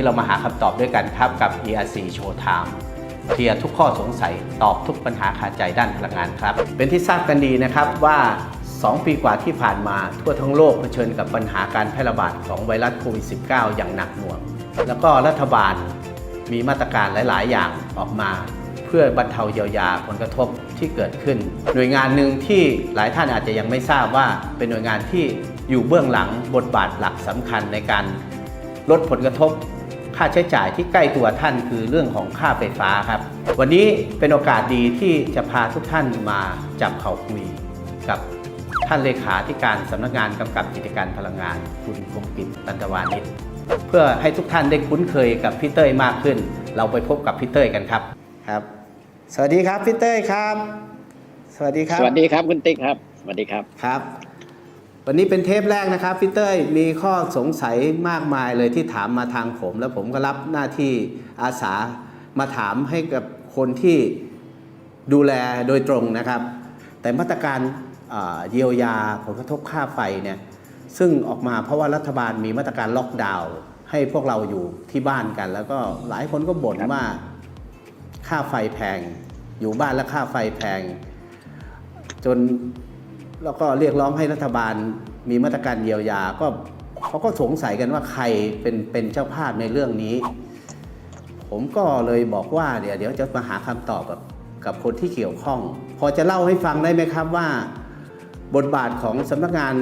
นี้เรามาหาคำตอบด้วยกันครับกับ ERC Showtime เคลียร์ทุกข้อสงสัยตอบทุกปัญหาคาใจด้านพลังงานครับ เป็นที่ทราบกันดีนะครับว่า 2 ปีกว่าที่ผ่านมาทั่วทั้งโลกเผชิญกับปัญหาการแพร่ระบาดของไวรัสโควิด -19 อย่างหนักหน่วง แล้วก็รัฐบาลมีมาตรการหลาย ๆ อย่างออกมาเพื่อบรรเทาเยียวยาผลกระทบที่เกิดขึ้น หน่วยงานหนึ่งที่หลายท่านอาจจะยังไม่ทราบว่า เป็นหน่วยงานที่อยู่เบื้องหลังบทบาทหลักสำคัญในการลดผลกระทบ ค่าใช้จ่ายที่ใกล้ตัวท่านคือเรื่องของค่าไฟฟ้าครับ วันนี้เป็นโอกาสดีที่จะพาทุกท่านมาจับเข่าคุยกับท่านเลขาธิการสำนักงานกำกับกิจการพลังงาน คุณคมกิจตันตวานิชเพื่อให้ทุกท่านได้คุ้นเคยกับพี่เต้ยมากขึ้น เราไปพบกับพี่เต้ยกันครับครับ สวัสดีครับพี่เต้ยครับ สวัสดีครับ สวัสดีครับคุณติ๊กครับ สวัสดีครับครับ วันนี้เป็นเทปแรกนะครับพี่เต้ยมีข้อสงสัยมากมายเลยที่ถามมาทางผม แล้วผมก็รับหน้าที่อาสามาถามให้กับคนที่ดูแลโดยตรงนะครับ แต่มาตรการเยียวยาผลกระทบค่าไฟเนี่ยซึ่งออกมาเพราะว่ารัฐบาลมีมาตรการล็อกดาวน์ให้พวกเราอยู่ที่บ้านกัน แล้วก็หลายคนก็บ่นว่าค่าไฟแพง อยู่บ้านแล้วค่าไฟแพง จน แล้วก็เรียกร้องให้รัฐบาลมีมาตรการเยียวยาก็เขาก็สงสัยกันว่าใครเป็นเป็นเจ้าภาพในเรื่องนี้ ผมก็เลยบอกว่าเดี๋ยวเดี๋ยวจะมาหาคำตอบกับกับคนที่เกี่ยวข้อง พอจะเล่าให้ฟังได้ไหมครับว่า บทบาทของสำนักงาน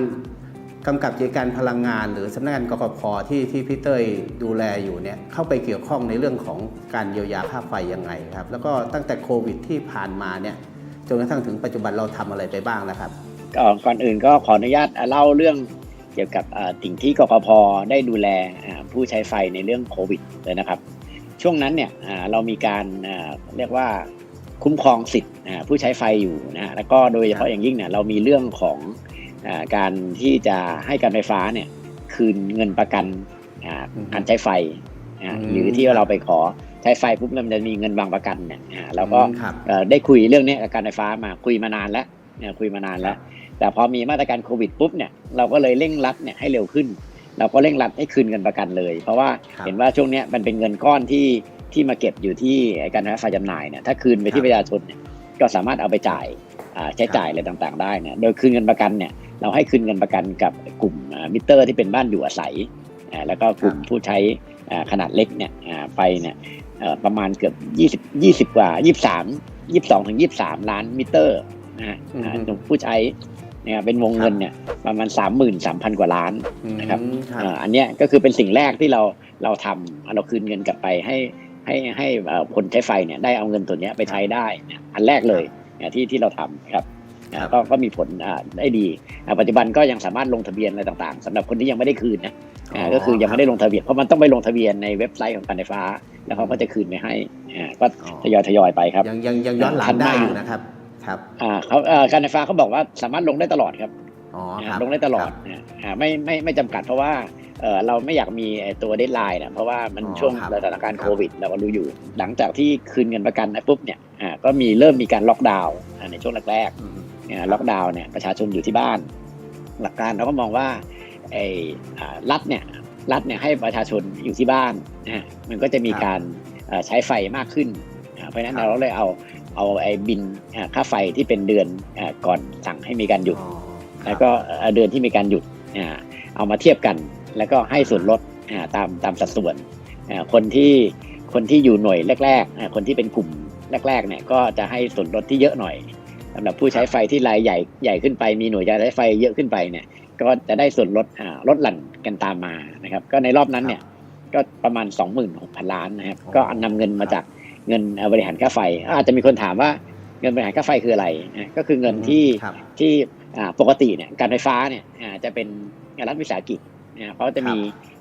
กำกับกิจการพลังงาน หรือสำนักงานกกพที่ที่พี่เต้ยดูแลอยู่เนี่ยเข้าไปเกี่ยวข้องในเรื่องของการเยียวยาค่าไฟยังไงครับ แล้วก็ตั้งแต่โควิดที่ผ่านมาเนี่ยจนกระทั่งถึงปัจจุบันเราทำอะไรไปบ้างแล้วครับ ก่อนก่อนอื่นก็ขออนุญาตเล่าเรื่องเกี่ยวกับอ่าสิ่งที่กกพได้ดูแลอ่าผู้ใช้ไฟในเรื่องโควิดเลยนะครับ ช่วงนั้นเนี่ยอ่าเรามีการอ่าเรียกว่าคุ้มครองสิทธิ์อ่าผู้ใช้ไฟอยู่นะฮะแล้วก็โดยเฉพาะอย่างยิ่งเนี่ยเรามีเรื่องของอาการที่จะให้การไฟฟ้าเนี่ยคืนเงินประกันอ่าอืมการใช้ไฟอ่าอืมหรือที่เราไปขอใช้ไฟปุ๊บแล้วมันจะมีเงินบางประกันเนี่ยอ่าเราก็อืมครับเอ่อได้คุยเรื่องนี้กับการไฟฟ้ามาคุยมานานแล้ว เนี่ยคุยมานานแล้ว แต่พอมีมาตรการโควิดปุ๊บเนี่ยเราก็เลยเร่งรัดเนี่ยให้เร็วขึ้น เราก็เร่งรัดให้คืนเงินประกันเลย เพราะว่าครับเห็นว่าช่วงเนี้ยมันเป็นเงินก้อนที่ที่มาเก็บอยู่ที่การไฟฟ้าจำหน่ายเนี่ยถ้าคืนไปครัที่บประชาชนเนี่ยก็สามารถเอาไปจ่ายอ่าใช้จ่ายอะไรต่างๆ ได้เนี่ยโดยคืนเงินประกันเนี่ยเราให้คืนเงินประกันกับกลุ่มอ่ามิเตอร์ที่เป็นบ้านอยู่อาศัยอ่าแล้วก็กลุ่มผู้ใช้อ่าขนาดเล็กเนี่ยอ่าไฟเนี่ยเอ่อประมาณเกือบ 20 20 กว่า 23 22ถึง23 ล้านมิเตอร์ นะฮะอืมอ่าของผู้ใช้เนี่ยเป็นวงเงินเนี่ยประมาณ 33,000 กว่าล้านนะครับอืมครับอ่าอันเนี้ยก็คือเป็นสิ่งแรกที่เราเราทำเราคืนเงินกลับไปให้ให้ให้เอ่อคนใช้ไฟเนี่ยได้เอาเงินตัวเนี้ยไปใช้ได้เนี่ยอันแรกเลยเนี่ยที่ที่เราทำครับอ่าครับก็ก็มีผลอ่าได้ดีอ่าปัจจุบันก็ยังสามารถลงทะเบียนอะไรต่างๆสำหรับคนที่ยังไม่ได้คืนนะอ่าก็คือยังไม่ได้ลงทะเบียนเพราะมันต้องไปลงทะเบียนในเว็บไซต์ของการไฟฟ้า แล้วเขาก็จะคืนไปให้อ่าก็อ๋อทยอยทยอยไปครับยังยังยังย้อนหลังทันได้มากอยู่นะครับ ครับอ่าเขาเอ่อการไฟฟ้าเขาบอกว่าสามารถลงได้ตลอดครับอ๋ออ่าครับลงได้ตลอดครับอ่าอ่าไม่ไม่ไม่จำกัดเพราะว่าเอ่อเราไม่อยากมีไอ้ตัวเดทไลน์นะเพราะว่ามันอ๋อช่วงครับสถานการณ์ครับโควิด เราก็รู้อยู่ หลังจากที่คืนเงินประกันไปปุ๊บเนี่ยอ่าก็มีเริ่มมีการล็อกดาวน์อ่าในช่วงแรกๆอืมเนี่ยล็อกดาวน์เนี่ยประชาชนอยู่ที่บ้าน หลักการเราก็มองว่าไอ้อ่ารัฐเนี่ยรัฐเนี่ยให้ประชาชนอยู่ที่บ้านนะฮะมันก็จะมีครับการเอ่อใช้ไฟมากขึ้นอ่าเพราะฉะนั้นครับเราเลยเอา เอาไอ้บินอ่าค่าไฟที่เป็นเดือนอ่าก่อนสั่งให้มีการหยุดอ๋อครับแล้วก็เอ่อเดือนที่มีการหยุดอ่าเอามาเทียบกัน แล้วก็ให้ส่วนลดอ่าตามตามสัดส่วนอ่าคนที่คนที่อยู่หน่วยแรกๆอ่าคนที่เป็นกลุ่มแรกๆเนี่ยก็จะให้ส่วนลดที่เยอะหน่อยสำหรับผู้ใช้ไฟที่รายใหญ่ใหญ่ขึ้นไป มีหน่วยการใช้ไฟเยอะขึ้นไปเนี่ยก็จะได้ส่วนลดอ่าลดหลั่นกันตามมานะครับ ก็ในรอบนั้นเนี่ยก็ประมาณ 26,000 ล้านนะครับ ก็นำเงินมาจาก เงินบริหารค่าไฟ อาจจะมีคนถามว่าเงินบริหารค่าไฟคืออะไรนะก็คือเงินที่ครับที่อ่าปกติเนี่ยการไฟฟ้าเนี่ยอ่าจะเป็นรัฐวิสาหกิจนะเขาจะมี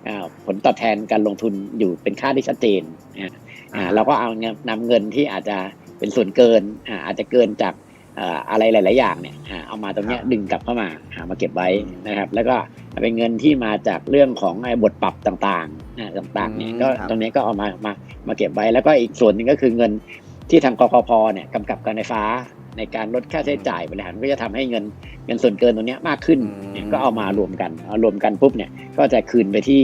อ่าผลตอบแทนการลงทุนอยู่เป็นค่าที่ชัดเจนนะอ่าเราก็เอาเงินนำเงินที่อาจจะเป็นส่วนเกินอ่าอาจจะเกินจาก อ่าอะไรหลาย ๆ อย่างเนี่ยอ่าเอามาตรงเนี้ยครับดึงกลับเข้ามาหามาเก็บไว้นะครับ แล้วก็เป็นเงินที่มาจากเรื่องของไอ้บทปรับต่างๆนะต่างๆเนี่ยอืมก็ครับตรงนี้ก็เอามามามาเก็บไว้ แล้วก็อีกส่วนหนึ่งก็คือเงินที่ทางกกพเนี่ยกำกับการไฟฟ้าในการลดค่าใช้จ่ายบริหารก็จะทำให้เงินเงินส่วนเกินตรงเนี้ยมากขึ้นอืมเนี่ยก็เอามารวมกันเอารวมกันปุ๊บเนี่ยก็จะคืนไปที่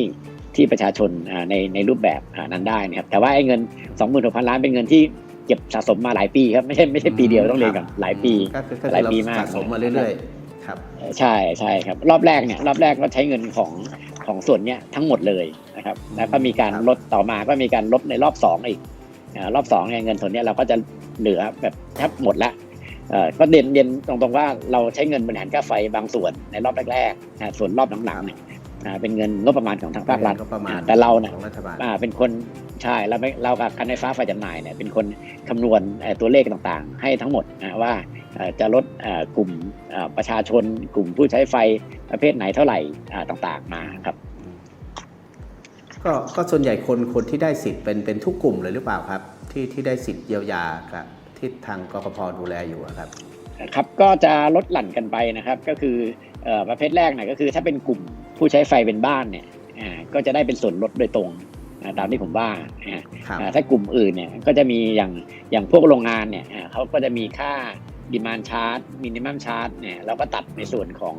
ที่ประชาชนอ่าในในรูปแบบอ่านั้นได้นะครับแต่ว่าไอ้เงิน 26,000 ล้านเป็นเงินที่ เก็บสะสมมาหลายปีครับไม่ใช่ไม่ใช่ปีเดียวต้องเรียนก่อนหลายปีก็คือก็หลายคือปีเรามากสะสมมาเรื่อยๆครับใช่ใช่ครับ รอบแรกเนี่ยรอบแรกก็ใช้เงินของของส่วนเนี้ยทั้งหมดเลยนะครับแล้วก็มีการครับลดต่อมาก็มีการลดในรอบสองอีกอ่ารอบสองเนี่ยเงินส่วนเนี้ยเราก็จะเหลือแบบแทบหมดละเอ่อก็เด่นเด่นตรงๆว่าเราใช้เงินบริหารค่าไฟบางส่วนในรอบแรกๆอ่าส่วนรอบหลังๆเนี่ย อ่าเป็นเงินงบประมาณของทางภาครัฐ ก็ประมาณอ่าแต่เราเนี่ย ของรัฐบาล อ่าเป็นคนใช่เราไม่เรากับการไฟฟ้าฝ่ายจำหน่ายเนี่ยเป็นคนคำนวณเอ่อตัวเลขต่างๆ ให้ทั้งหมดนะว่าเอ่อจะลดเอ่อกลุ่มเอ่อประชาชน กลุ่มผู้ใช้ไฟประเภทไหนเท่าไหร่อ่าต่างๆมาครับ ก็ก็ส่วนใหญ่คนคนที่ได้สิทธิ์เป็นเป็นทุกกลุ่มเลยหรือเปล่าครับ ที่ที่ได้สิทธิ์เยียวยาครับที่ทางกกพดูแลอยู่อะครับ ครับก็จะลดหลั่นกันไปนะครับก็คือเอ่อประเภทแรกเนี่ยก็คือถ้าเป็นกลุ่ม ผู้ใช้ไฟเป็นบ้านเนี่ยอ่าก็จะได้เป็นส่วนลดโดยตรงอ่าตามที่ผมว่าอ่าครับอ่าถ้ากลุ่มอื่นเนี่ยก็จะมีอย่างอย่างพวกโรงงานเนี่ยอ่าเขาก็จะมีค่าดีมานชาร์ g มินิมัมชาร์ g เนี่ยเราก็ตัดในส่วนของ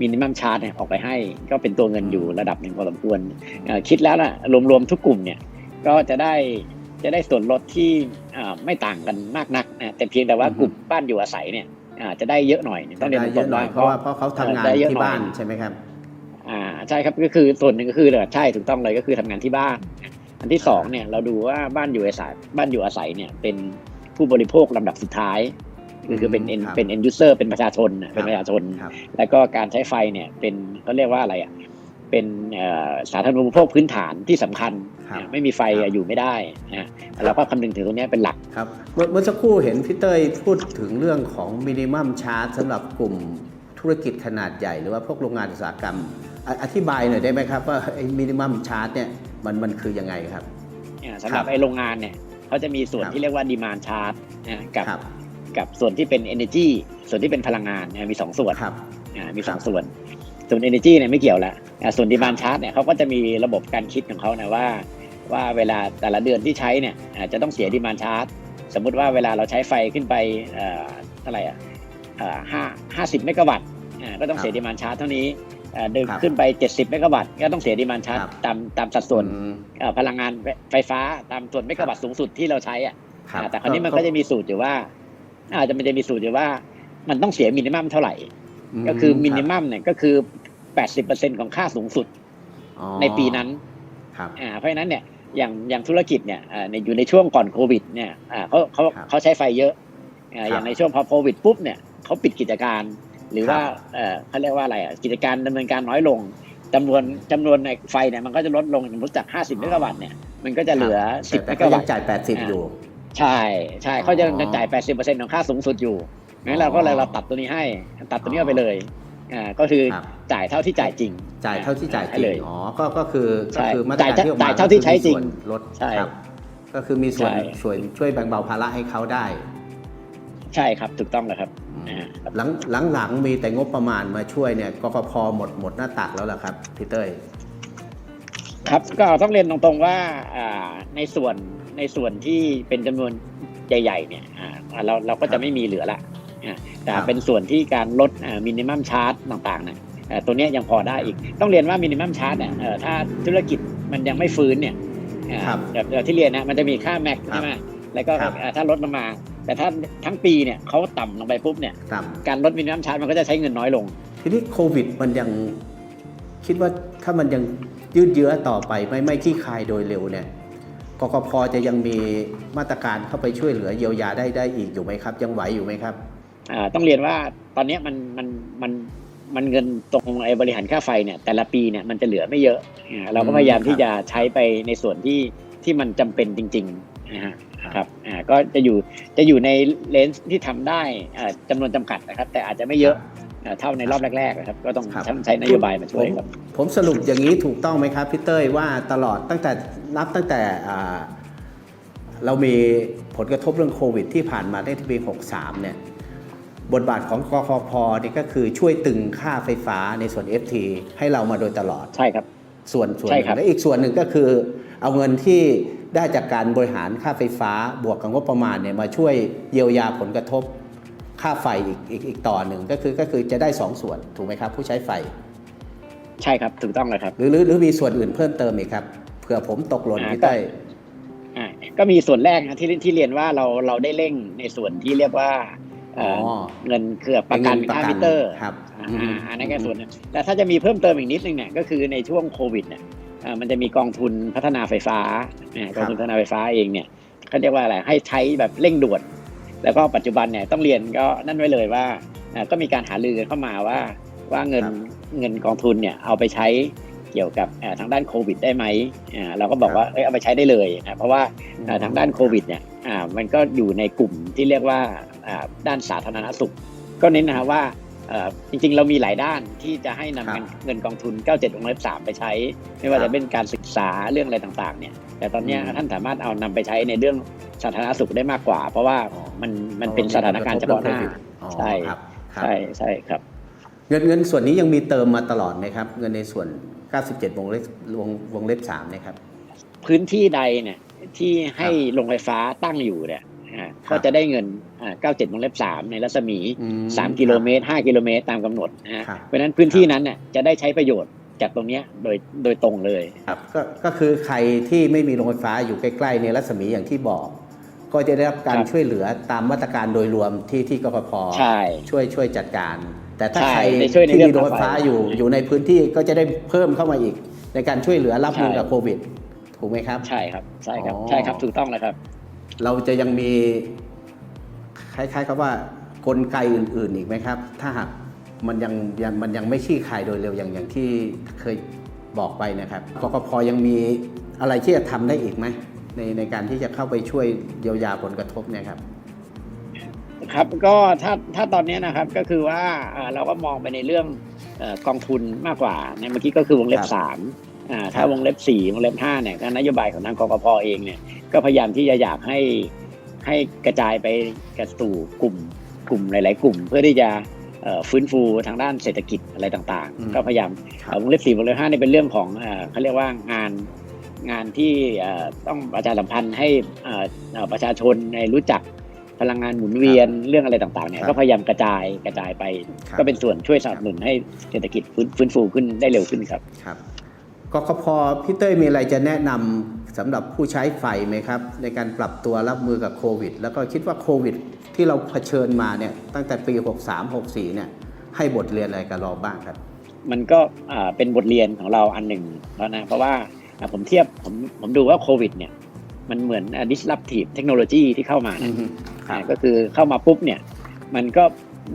มินิมัมชาร์ g เนี่ยออกไปให้ ก็เป็นตัวเงินอยู่ระดับหนึ่งพอสมควรเอ่อคิดแล้วนะรวมๆทุกกลุ่มเนี่ยก็จะได้จะได้ส่วนลดที่อ่าไม่ต่างกันมากนักนะแต่เพียงแต่ว่าอือฮึกลุ่มบ้านอยู่อาศัยเนี่ยอ่าจะได้เยอะหน่อยต้องเรียนได้ตเยรอะงๆหน่อว่ายเพราะว่าเพราะเขาทำงานได้เยอะที่หน่อยบ้านใช่ไหมครับ อ่าใช่ครับก็คือส่วนหนึ่งก็คือใช่ถูกต้องเลยก็คือทำงานที่บ้าน อันที่สองเนี่ยเราดูว่าบ้านอยู่อาศัยบ้านอยู่อาศัยเนี่ยเป็นผู้บริโภคลำดับสุดท้ายคือคือเป็น end ครับเป็น end user เป็นประชาชนน่ะเป็นประชาชนครับแล้วก็การใช้ไฟเนี่ยเป็นเขาเรียกว่าอะไรอะเป็นเอ่อสาธารณูปโภคพื้นฐานที่สำคัญครับไม่มีไฟครับอยู่ไม่ได้นะเราก็คำนึงถึงตรงเนี้ยเป็นหลักครับเมื่อเมื่อสักครู่เห็นพี่เต้ยพูดถึงเรื่องของมินิมัมชาร์จสำหรับกลุ่ม ธุรกิจขนาดใหญ่หรือว่าพวกโรงงานอุตสาหกรรมอะอธิบายหน่อยได้ไหมครับ ว่าไอ้มินิมัมชาร์จเนี่ยมันมันคือยังไงครับอ่าสำหรับครับไอ้โรงงานเนี่ยเขาจะมีส่วนครับที่เรียกว่าดีมานชาร์ g กับครับกับส่วนที่เป็น energy ส่วนที่เป็นพลังงานเนี่ยมีสองส่วนครับอ่ามีสองครับส่วน ส่วน energy เนี่ยไม่เกี่ยวละอ่าส่วน demand charge เนี่ยเขาก็จะมีระบบการคิดของเขานะว่า ว่าเวลาแต่ละเดือนที่ใช้เนี่ยอาจจะต้องเสีย demand charge สมมุติว่าเวลาเราใช้ไฟขึ้นไปเอ่อเท่าไหร่อะเอ่อห้าห้าสิบเมกะวัตต์อ่า ก็ต้องเสีย demand charge เท่านี้เอ่อเดินครับขึ้นไป 70 เมกะวัตต์ก็ต้องเสีย demand charge ครับตามตามสัดส่วนอืมเอ่อพลังงานไฟฟ้าตามส่วนเมกะวัตต์สูงสุดที่เราใช้อะครับอ่าแต่คราวนี้มันก็จะมีสูตรอยู่ว่า อาจจะมันจะมีสูตรอยู่ว่า มันต้องเสียมินิมัมเท่าไหร่ ก็คือมินิมัมเนี่ยก็คือ 80%ของค่าสูงสุดอ๋อในปีนั้นครับอ่าเพราะฉะนั้นเนี่ยอย่างอย่างธุรกิจเนี่ยอ่าในอยู่ในช่วงก่อนโควิดเนี่ยอ่าเขาเขาครับเขาใช้ไฟเยอะอ่าครับอย่างในช่วงพอโควิดปุ๊บเนี่ยเขาปิดกิจการ หรือครับว่าเอ่อเขาเรียกว่าอะไรอะกิจการดำเนินการน้อยลงจำนวนจำนวนในไฟเนี่ยมันก็จะลดลงสมมติจาก 50เมกะวัตต์เนี่ยมันก็จะเหลือแต่10แต่เมก็กะยัวังตต์จ่าย 80 อยู่ ใช่ใช่เขาจะอ๋อจะจ่าย 80%ของค่าสูงสุดอยู่งั้นเราก็เลยเราตัดตัวนี้ให้ตัดตัวนี้ออกไปเลยอ่าก็คือครับจ่ายเท่าที่จ่ายจริง จ่ายเท่าที่จ่ายจให้ริเลงยอ๋อก็ก็คือใช่ก็คือมาตรการจ่ายที่ออกมาจ่ายเท่าที่ใช้จริงก็คือมีส่วนลดใช่ครับก็คือมีส่วนใช่ส่วนช่วยแบ่งเบาภาระให้เขาได้ ใช่ครับถูกต้องเลยครับอ่าหลังหลังหลังมีแต่งบประมาณมาช่วยเนี่ยกกพหมดหมดหน้าตักแล้วล่ะครับพี่เต้ยครับก็ต้องเรียนตรงๆว่าอ่าในส่วนในส่วนที่เป็นจำนวนใหญ่ๆเนี่ยอ่าเราเราก็ครัจะบไม่มีเหลือละอ่าแต่ครับเป็นส่วนที่การลดมินิมัมชาร์จต่างๆเนี่ยอ่าตัวเนี้ยยังพอได้อีก ต้องเรียนว่ามินิมัมชาร์จเนี่ยเอ่อถ้าธุรกิจมันยังไม่ฟื้นเนี่ยอ่าครับแบบแบบที่เรียนนะมันจะมีค่าแม็กครับใช่ไหมแล้วก็ครับอ่าถ้าลดลงมา แต่ถ้าทั้งปีเนี่ยเขาต่ำลงไปปุ๊บเนี่ยต่การลดมินิมัมชาร์จมันก็จะใช้เงินน้อยลงำทีนี้โควิดมันยังคิดว่าถ้ามันยังยืดเยื้อต่อไปไม่ไม่ที่คลายโดยเร็วเนี่ยกกพจะยังมีมาตรการเข้าไปช่วยเหลือเยียวยาได้ได้อีกอยู่ไหมครับ ยังไหวอยู่ไหมครับอ่าต้องเรียนว่าตอนเนี้ยมันมันมันมันเงินตรงไอ้บริหารค่าไฟเนี่ยแต่ละปีเนี่ยมันจะเหลือไม่เยอะอ่าเราก็พยายามครับที่จะใช้ไปในส่วนที่ที่มันจำเป็นจริงๆนะฮะครับครับอ่า ก็จะอยู่จะอยู่ในเลนส์ที่ทำได้อ่าจำนวนจำกัดนะครับ แต่อาจจะไม่เยอะอ่าเท่าในรอบแรกๆนะครับก็ต้องครับใช้นโยบายมาช่วยครับผมผมสรุปอย่างนี้ถูกต้องไหมครับพี่เต้ยว่าตลอดตั้งแต่นับตั้งแต่อ่าเรามีผลกระทบเรื่องโควิด ที่ผ่านมาได้ที่ปี 63 เนี่ยบทบาทของกคพนี่ก็คือช่วยตึงค่าไฟฟ้าในส่วน FT ให้เรามาโดยตลอด ใช่ครับ ส่วนส่วนหใช่นึ่ครับงและอีกส่วนหนึ่งก็คือ เอาเงินที่ได้จากการบริหารค่าไฟฟ้าบวกกับงบประมาณเนี่ยมาช่วยเยียวยาผลกระทบค่าไฟอีกอีกอีกต่อหนึ่งก็คือก็คือจะได้สองส่วนถูกไหมครับ ผู้ใช้ไฟ ใช่ครับถูกต้องเลยครับหรือหรือหรือมีส่วนอื่นเพิ่มเติมอีกครับเผื่อผมตกหล่นอ่าพี่เต้ยอ่าก็มีส่วนแรกนะที่ที่เรียนว่าเราเราได้เร่งในส่วนที่เรียกว่าเอ่อออเงินเครือประกันเงินประค่ากันมิเตอร์ครับอ่าอืมอันนั้นก็ส่วนหนึงแต่ถ้าจะมีเพิ่มเติมอีกนิดนึงเนี่ยก็คือในช่วงโควิดเนี่ยเอ่อ มันจะมีกองทุนพัฒนาไฟฟ้าเนี่ยกองทุนพัฒนาไฟฟ้าเองเนี่ยเขาเรียกว่าอะไรให้ใช้แบบเร่งด่วน แล้วก็ปัจจุบันเนี่ยต้องเรียนก็นั่นไว้เลยว่าเอ่อก็มีการหารือกันเข้ามาว่าว่าเงินครับเงินกองทุนเนี่ยเอาไปใช้เกี่ยวกับเอ่อทางด้านโควิดได้ไหมอ่าเราก็บอกว่าเอ้ยเอาไปใช้ได้เลยนะเพราะว่าเอ่อทางด้านโควิดเนี่ยอ่ามันก็อยู่ในกลุ่มที่เรียกว่าอ่าด้านสาธารณสุข ก็เน้นนะฮะว่าเอ่อ จริงๆ เรามีหลายด้านที่จะให้นำครับเงินเงินกองทุน 97วงเล็บ3ไปใช้ ไม่ว่าครัจะบเป็นการศึกษาเรื่องอะไรต่างๆ เนี่ย แต่ตอนเนี้ยอืมท่านสามารถเอานำไปใช้ในเรื่องสาธารณสุขได้มากกว่า เพราราะว่ามันมันเป็นสถานการณ์เฉพาะหน้าอ๋อใช่ครับครับใช่ใช่ครับ เงินเงินส่วนนี้ยังมีเติมมาตลอดไหมครับ เงินในส่วน 97วงเล็บวงวงเล็บ3เนี่ยครับ พื้นที่ใดเนี่ยที่ให้โรงไฟฟ้าตั้งอยู่เนี่ยอ่าครับ ก็จะได้เงินอ่า97วงเล็บ3 ในรัศมีอืม3กิโลเมตร 5 กิโลเมตรตามกำหนดนะฮะครับเพราะฉะนั้นพื้นที่นั้นเนี่ยจะได้ใช้ประโยชน์จากตรงเนี้ยโดยโดยตรงเลยครับก็ก็คือใครที่ไม่มีโรงไฟฟ้าอยู่ใกล้ๆในรัศมีอย่างที่บอก ก็จะได้รับการครับช่วยเหลือตามมาตรการโดยรวมที่ที่กฟผใช่ช่วยช่วยจัดการ แต่ถ้าใช่ใครในช่วยในที่เรื่อมีงโรงไฟฟ้าค่าไฟอยู่อยู่ในพื้นที่ก็จะได้เพิ่มเข้ามาอีก ในการช่วยเหลือรับมือใช่กับโควิดถูกไหมครับ ใช่ครับใช่ครับอ๋อใช่ครับถูกต้องเลยครับ เราจะยังมีคล้ายๆกับว่ากลไกอื่น ๆ อีกไหมครับ ถ้าหากมันยังยังมันยังไม่ชี้คลายโดยเร็วอย่างอย่างที่เคยบอกไปนะครับกกพยังมีอะไรที่จะทำได้อีกไหมในในการที่จะเข้าไปช่วยเยียวยาผลกระทบเนี่ยครับ ครับก็ถ้าถ้าตอนเนี้ยนะครับก็คือว่าเอ่อเราก็มองไปในเรื่องเอ่อกองทุนมากกว่าในเมื่อกี้ก็คือวงเล็ครับบสามอ่าครั ถ้าบวงเล็บสี่วงเล็บห้าเนี่ยก็นโยบายของทางกกพเองเนี่ยก็พยายามที่จะอยากให้ให้กระจายไปกระสู่กลุ่มกลุ่มหลาย ๆ กลุ่ม เพื่อที่จะเอ่อฟื้นฟูทางด้านเศรษฐกิจอะไรต่างอืมๆก็พยายามครับเอ่อวงเล็บสี่วงเล็บห้าเนี่ยเป็นเรื่องของเอ่อเขาเรียกว่างานงานที่เอ่อต้องประชาสัมพันธ์ให้เอ่อเอ่อประชาชนในรู้จักพลังงานหมุนเวียนเรื่องอะไรต่างๆเนี่ยครับก็พยายามกระจายกระจายไปครับก็เป็นส่วนช่วยสนับสนุนให้เศรษฐกิจฟื้นฟื้นฟูขึ้นได้เร็วขึ้นครับครับ กกพพี่เต้ยมีอะไรจะแนะนำสำหรับผู้ใช้ไฟไหมครับ ในการปรับตัวรับมือกับโควิด แล้วก็คิดว่าโควิด ที่เราเผชิญมาเนี่ยตั้งแต่ปี 63 64 เนี่ยให้บทเรียนอะไรกับเราบ้างครับ มันก็อ่าเป็นบทเรียนของเราอันหนึ่งแล้วนะ เพราะว่าอ่าผมเทียบผมผมดูว่าโควิด เนี่ยมันเหมือนอ่า disruptive technology ที่เข้ามานะอ่าก็คือเข้ามาปุ๊บเนี่ยมันก็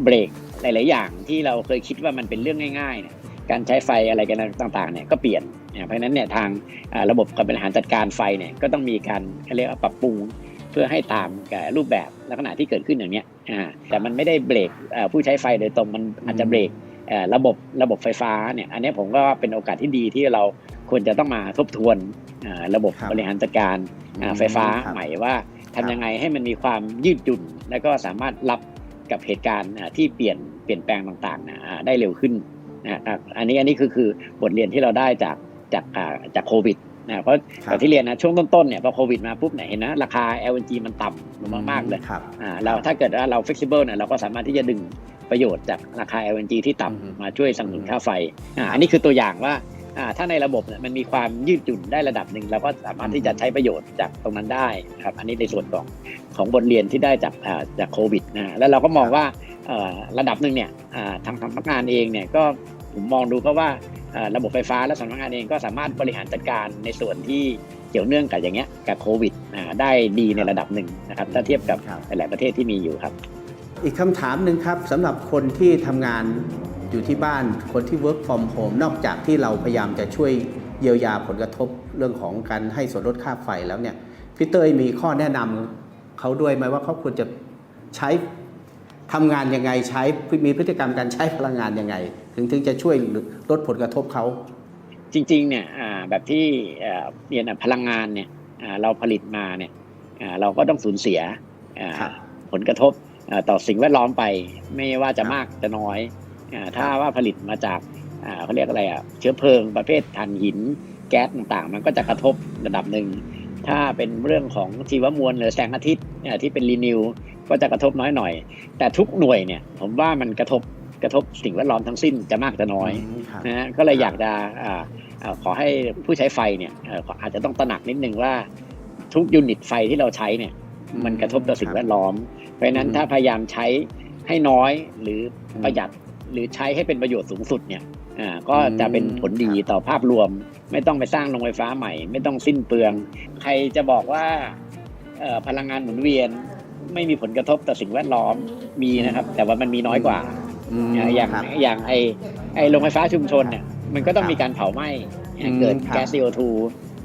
เบรกหลาย ๆ อย่างที่เราเคยคิดว่ามันเป็นเรื่องง่าย ๆ เนี่ยการใช้ไฟอะไรกันต่าง ๆ เนี่ยก็เปลี่ยนอ่า เพราะฉะนั้นเนี่ยทางอ่าระบบการบริหารจัดการไฟเนี่ยก็ต้องมีการเขาเรียกว่าปรับปรุงเพื่อให้ตามกับรูปแบบลักษณะที่เกิดขึ้นอย่างเนี้ยอ่าแต่มันไม่ได้เบรกอ่าผู้ใช้ไฟโดยตรงมันอาจจะเบรกเอ่อระบบระบบไฟฟ้าเนี่ยอันเนี้ยผมก็เป็นโอกาสที่ดีที่เราควรจะต้องมาทบทวนอ่าระบบครับบริหารจัดการอ่าไฟฟ้าครับใหม่ว่าทำยังไงให้มันมีความยืดหยุ่น แล้วก็สามารถรับกับเหตุการณ์อ่าที่เปลี่ยนเปลี่ยนแปลงต่างๆนะอ่าได้เร็วขึ้นนะครับอันนี้อันนี้คือคือบทเรียนที่เราได้จาก จากอ่าจากโควิดนะเพราะครับอย่างที่เรียนนะช่วงต้นๆเนี่ยพอโควิดมาปุ๊บเนี่ยเห็นนะราคา LNG มันต่ำลงมากๆเลยครับอ่าเราถ้าเกิดว่าเรา flexible เนี่ยเราก็สามารถที่จะดึงประโยชน์จากราคา LNG ที่อือฮึต่ำมาช่วยสนับสนุนค่าไฟอ่าอันนี้คือตัวอย่างว่าอ่าถ้าในระบบเนี่ยมันมีความยืดหยุ่นได้ระดับหนึ่งเราก็สามารถที่จะใช้ประโยชน์จากตรงนั้นได้นะครับอันนี้ในส่วนของของบทเรียนที่ได้จากอ่าจากโควิดนะแล้วเราก็มองว่าเอ่อระดับหนึ่งเนี่ยอ่าทางสำนักงานเองเนี่ยก็ผมมองดูก็ว่าอ่า ระบบไฟฟ้าและสำนักงานเองก็สามารถบริหารจัดการในส่วนที่เกี่ยวเนื่องกับอย่างเงี้ยกับโควิดได้ดีในระดับหนึ่งนะครับถ้าเทียบกับหลายประเทศที่มีอยู่ครับ อีกคำถามหนึ่งครับสำหรับคนที่ทำงานอยู่ที่บ้านคนที่ work from home นอกจากที่เราพยายามจะช่วยเยียวยาผลกระทบเรื่องของการให้ส่วนลดค่าไฟแล้วเนี่ยพี่เตยมีข้อแนะนำเขาด้วยไหมว่าเขาควรจะใช้ ทำงานยังไงใช้มีพฤติกรรมการใช้พลังงานยังไง ถึงถึงจะช่วยลดผลกระทบเขา จริงๆเนี่ยอ่าแบบที่เอ่อเรียนอะพลังงานเนี่ยอ่าเราผลิตมาเนี่ยอ่าเราก็ต้องสูญเสียอ่าครับผลกระทบอ่าต่อสิ่งแวดล้อมไป ไม่ว่าจะครับมากจะน้อยอ่าถ้าครับว่าผลิตมาจากอ่าเขาเรียกอะไรอะเชื้อเพลิงประเภทถ่านหินแก๊สต่างๆ มันก็จะกระทบระดับหนึ่ง ถ้าเป็นเรื่องของชีวมวลหรือแสงอาทิตย์อ่าที่เป็นรีนิวก็จะกระทบน้อยหน่อย แต่ทุกหน่วยเนี่ยผมว่ามันกระทบกระทบสิ่งแวดล้อมทั้งสิ้นจะมากจะน้อยมครับนะฮะก็เลยอยากจะอ่าอ่าขอให้ผู้ใช้ไฟเนี่ยเอ่ออาจจะต้องตระหนักนิดนึงว่าทุกยูนิตไฟที่เราใช้เนี่ยมันกระทบต่อสิ่งแวดล้อม เพราะฉะนั้นอืมถ้าพยายามใช้ให้น้อยหรืออมประหยัดหรือใช้ให้เป็นประโยชน์สูงสุดเนี่ย อ่าก็อืมจะเป็นผลดีครับต่อภาพรวม ไม่ต้องไปสร้างโรงไฟฟ้าใหม่ ไม่ต้องสิ้นเปลือง ใครจะบอกว่าเอ่อพลังงานหมุนเวียน ไม่มีผลกระทบต่อสิ่งแวดล้อมมีนะครับ แต่ว่ามันมีน้อยกว่ามอ่าอย่างครับอย่างไอไอโรงไฟฟ้าชุมชนเนี่ยมันก็ต้องครับมีการเผาไหม้อืมเกิดครับแก๊ส CO2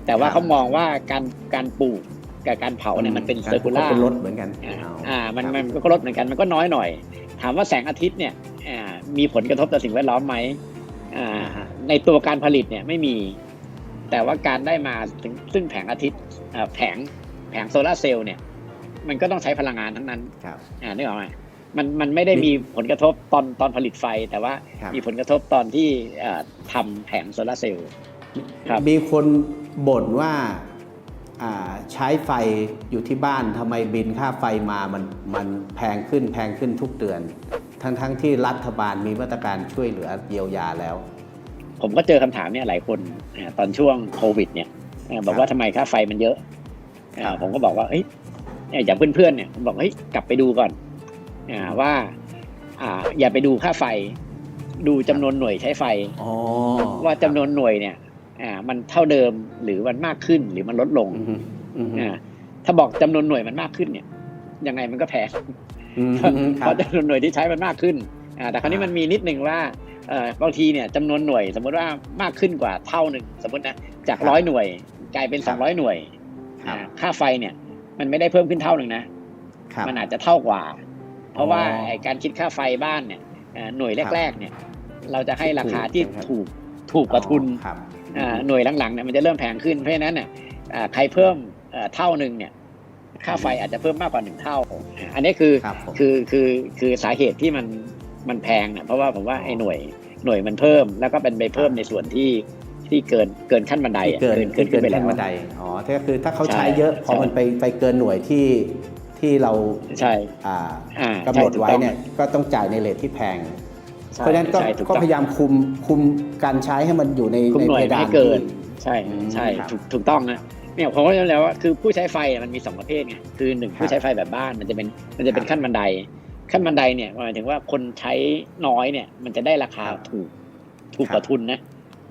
แต่ว่าครับเขามองว่าการการปลูกกับการเผาเนี่ยมันเป็นเซอร์คูลาเป็นรถเหมือนกันอ่ามันครับมันก็ลดเหมือนกันมันก็น้อยหน่อย ถามว่าแสงอาทิตย์เนี่ยอ่ามีผลกระทบต่อสิ่งแวดล้อมไหมอ่าอ่าฮะ ในตัวการผลิตเนี่ยไม่มี แต่ว่าการได้มาถึงซึ่งแผงอาทิตย์อ่าแผงแผงโซลาร์เซลล์เนี่ย มันก็ต้องใช้พลังงานทั้งนั้นครับอ่านึกออกไหมมันมันไม่ได้มีมีผลกระทบตอนตอนผลิตไฟ แต่ว่าครับมีผลกระทบตอนที่อ่าทำแผงโซลาร์เซลล์ครับมีคนบ่นว่าอ่าใช้ไฟอยู่ที่บ้านทำไมบินค่าไฟมามันมันแพงขึ้นแพงขึ้นทุกเดือน ทั้งทั้งที่รัฐบาลมีมาตรการช่วยเหลือเยียวยาแล้ว ผมก็เจอคำถามเนี่ยหลายคนอ่าตอนช่วงโควิด เนี่ยอ่าบอกว่าทำไมค่าไฟมันเยอะอ่าครับผมก็บอกว่าเอ้ยอย่างเพื่อนๆเนี่ยผมบอกเฮ้ยกลับไปดูก่อนอ่าว่าอ่าอย่าไปดูค่าไฟ ดูจำนวนหน่วยใช้ไฟอ๋อว่าจำนวนหน่วยเนี่ยอ่ามันเท่าเดิมหรือมันมากขึ้นหรือมันลดลงอืมฮึอืมฮึอ่าถ้าบอกจำนวนหน่วยมันมากขึ้นเนี่ยยังไงมันก็แพงอืม เพครับราะจำนวนหน่วยที่ใช้มันมากขึ้นอ่าแต่คราวนี้อ่ามัมันมีนิดนึงว่าเอ่อบางทีเนี่ยจำนวนหน่วย สมมติว่ามากขึ้นกว่าเท่าหนึ่งสมมตินะจากร้อยหน่วยกลายเป็นคสรัอบงร้อยหน่วยครับอ่าค่าไฟเนี่ยมันไม่ได้เพิ่มขึ้นเท่าหนึ่งนะครับมันอาจจะเท่ากว่า เพราะว่าอ๋อไอ้การคิดค่าไฟบ้านเนี่ยอ่าหน่วยครับแรกๆเนี่ยเราจะให้ราคาถูกที่ใช่ไหมครับถูกถูกกว่าทุนครับอ่าหน่วยหลังๆเนี่ยมันจะเริ่มแพงขึ้นเพราะฉะนั้นเนี่ยอ่าใครเพิ่มเอ่อเท่าหนึ่งเนี่ย ค่าไฟอาจจะเพิ่มมากกว่าหนึ่งเท่าอ่าอันนี้คือครับผมคือคือคือสาเหตุที่มันมันแพงเนี่ยเพราะว่าผมว่าอ๋อไอ้หน่วยหน่วยมันเพิ่ม แล้วก็เป็นไปเพิ่มในส่วนที่ที่เกินเกินขั้นบันไดที่อะเกินเกินขึ้นไปขั้แล้วนบันไดอ๋อถ้าคือถ้าเขาใช่ใช้เยอะพอใช่มันไปไปเกินหน่วยที่ที่เราใช่อ่าอ่ากำหนดใช่ถูกไว้ต้องเนี่ยก็ต้องจ่ายในเลทที่แพงใช่เพราะฉะนั้นก็ใช่ถูกก็ต้องพยายามคุมคุมการใช้ให้มันอยู่ในคุมในหน่วยเพไม่ดานให้เกินที่ใช่อืมใช่ครับถูกถูกต้องนะ เนี่ยผมก็จะแล้วว่าคือผู้ใช้ไฟอะมันมีสองประเภทไงคือหนึ่งครับผู้ใช้ไฟแบบบ้านมันจะเป็นมันจะเป็นครับขั้นบันได ขั้นบันไดเนี่ยหมายถึงว่าคนใช้น้อยเนี่ย มันจะได้ราคาครับถูกถูกครับกว่าทุนนะ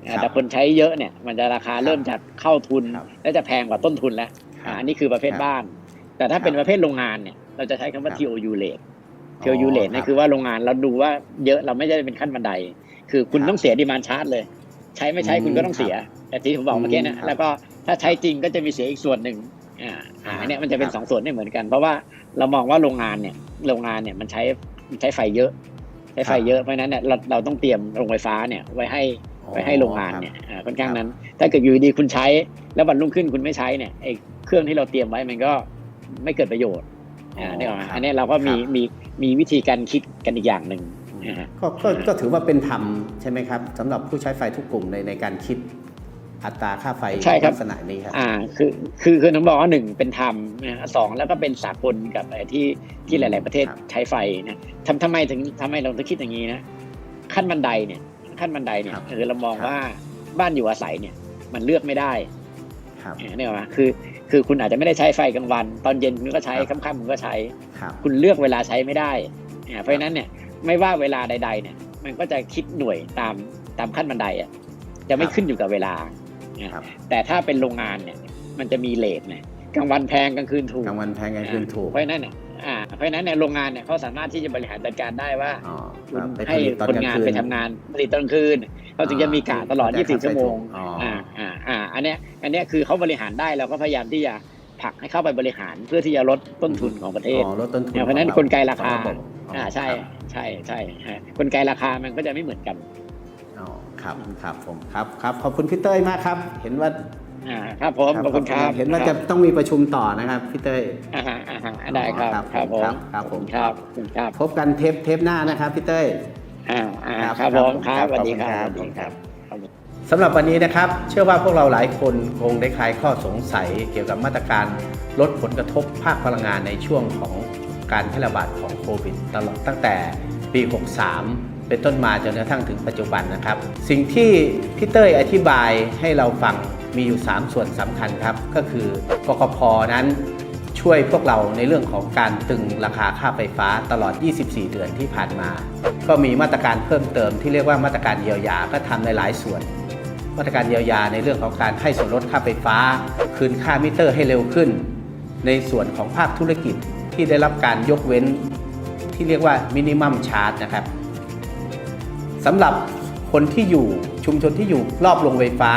อ่าครับแต่คนใช้เยอะเนี่ย มันจะราคาเริ่มจากเข้าทุนครับและจะแพงกว่าต้นทุนแล้วครับอ่าอันนี้คือประเภทครับบ้าน แต่ถ้าเป็นครับประเภทโรงงานเนี่ย เราจะใช้คำว่าครับ TOU rate อ๋อ TOU rate ครับนี่คือว่าโรงงานเราดูว่าเยอะเราไม่ได้เป็นขั้นบันได คือคุณครับต้องเสียดีมานชาร์จเลย ใช้ไม่ใช้อืมคุณก็ต้องเสียแต่ที่ผมบอกเมื่อกี้เนะอืมครับแล้วก็ ถ้าใช้จริงก็จะมีเสียอีกส่วนหนึ่งอ่าอ่าอ่าอันเนี้ยมันจะเป็นครับสองส่วนไม่เหมือนกัน เพราะว่าเรามองว่าโรงงานเนี่ยโรงงานเนี่ยมันใช้มันใช้ไฟเยอะ ใช้ไฟเยอะเพราะฉะนั้นเนี่ยเราเราต้องเตรียมโรงไฟฟ้าเนี่ยไว้ให้ไว้ให้โรงงานเนี่ยอ่าค่อนข้างนั้น ถ้าเกิดอยู่ดีคุณใช้ แล้ววันรุ่งขึ้นคุณไม่ใช้เนี่ยไอ้เครื่องที่เราเตรียมไว้มันก็ไม่เกิดประโยชน์อ่าอ๋อนี่ออกไหมครับอันนี้เราก็มีครับมีมีวิธีการคิดกันอีกอย่างหนึ่งอ่าก็ก็ก็ถือว่าเป็นธรรมใช่ไหมครับสำหรับผู้ใช้ไฟทุกกลุ่มในในการคิด อัตราค่าไฟใช่ครับลักษณะนี้ครับอ่าคือคือคือผมบอกว่าหนึ่งเป็นธรรมนะฮะสองแล้วก็เป็นสากลกับไอ้ที่ที่หลาย ๆ ประเทศครับใช้ไฟนะทำทำไมถึงทำไมเราถึงคิดอย่างนี้นะขั้นบันไดเนี่ยขั้นบันไดเนี่ยครับคือเรามองครับว่าบ้านอยู่อาศัยเนี่ย มันเลือกไม่ได้ครับอ่าเนี่ยมาคือคือคุณอาจจะไม่ได้ใช้ไฟกลางวัน ตอนเย็นคุณก็ใช้ครับค่ำๆคุณก็ใช้ครับคุณเลือกเวลาใช้ไม่ได้อ่าเพราะฉะนั้นเนี่ยไม่ว่าเวลาใด ๆ เนี่ย มันก็จะคิดหน่วยตามตามขั้นบันไดอะจะไม่ครับขึ้นอยู่กับเวลา ครับ แต่ถ้าเป็นโรงงานเนี่ยมันจะมีเลทเนี่ยกลางวันแพงกลางคืนถูกกลางวันแพงกลางคืนถูกเพราะฉะนั้นเนี่ยอ่าเพราะฉะนั้นเนี่ยโรงงานเนี่ยเขาสามารถที่จะบริหารจัดการได้ว่าอ๋อคุณไปผให้ลิตตอนคนกลางงานคืนไปทำงานผลิตตอนกลางคืนเขาถึงจะมีกะตลอดอ๋อ24 ชั่วโมงอ๋ออ่อ่าอ่าอ่าอันเนี้ยอันเนี้ยคือเขาบริหารได้เราก็พยายามที่จะผลักให้เข้าไปบริหารเพื่อที่จะลดต้นทุนของประเทศอ๋อลดต้นทุนเนี่ยเพราะฉะนั้นของกลไกราคาของะบบอ่าใช่ครับใช่ใช่ฮะกลไกราคามันก็จะไม่เหมือนกันอ๋อ ครับครับผมครับครับขอบคุณพี่เต้ยมากครับ เห็นว่าอ่าครับผมขอบคุณครับ เห็นว่าจะต้องมีประชุมต่อนะครับพี่เต้ยอ่าฮะอ่าฮะได้ครับครับครับผมครับครับผมครับขอบคุณครับพบกันเทปเทปหน้านะครับพี่เต้ยอ่าอ่าครับครับผมคครัรับบสวัสดีครัขบอบคุณครับครับสำหรับวันนี้นะครับ เชื่อว่าพวกเราหลายคนคงได้คลายข้อสงสัยเกี่ยวกับมาตรการลดผลกระทบภาคพลังงานในช่วงของการแพร่ระบาดของโควิดตลอดตั้งแต่ปี 63 เป็นต้นมาจนกระทั่งถึงปัจจุบันนะครับ สิ่งที่พี่เต้ยอธิบายให้เราฟังมีอยู่ 3 ส่วนสำคัญครับ ก็คือกกพนั้นช่วยพวกเราในเรื่องของการตึงราคาค่าไฟฟ้าตลอด 24 เดือนที่ผ่านมา ก็มีมาตรการเพิ่มเติมที่เรียกว่ามาตรการเยียวยาก็ทำในหลายส่วน มาตรการเยียวยาในเรื่องของการให้ส่วนลดค่าไฟฟ้า คืนค่ามิเตอร์ให้เร็วขึ้น ในส่วนของภาคธุรกิจที่ได้รับการยกเว้นที่เรียกว่ามินิมัมชาร์จนะครับ สำหรับคนที่อยู่ชุมชนที่อยู่รอบโรงไฟฟ้า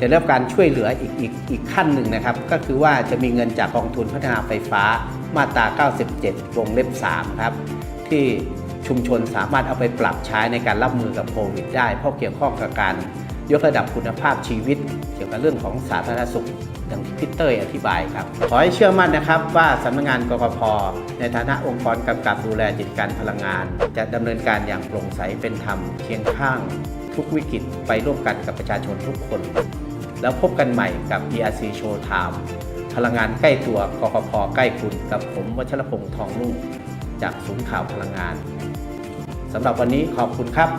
จะได้รับการช่วยเหลืออีกอีกอีกขั้นหนึ่งนะครับ ก็คือว่าจะมีเงินจากกองทุนพัฒนาไฟฟ้ามาตรา 97 วงเล็บ 3 ครับ ที่ชุมชนสามารถเอาไปปรับใช้ในการรับมือกับโควิดได้ เพราะเกี่ยวข้องกับการ ยกระดับคุณภาพชีวิต เกี่ยวกับเรื่องของสาธารณสุขดังที่พี่เต้ยอธิบายครับ ขอให้เชื่อมั่นนะครับว่าสำนักงานกกพในฐานะองค์กรกำกับดูแลกิจการพลังงาน จะดำเนินการอย่างโปร่งใสเป็นธรรมเคียงข้าง ทุกวิกฤตไปร่วมกันกับประชาชนทุกคน แล้วพบกันใหม่กับ ERC Show Time พลังงานใกล้ตัวกกพใกล้คุณกับผมวัชรพงษ์ทองนุ่งจากศูนย์ข่าวพลังงานสำหรับวันนี้ขอบคุณครับ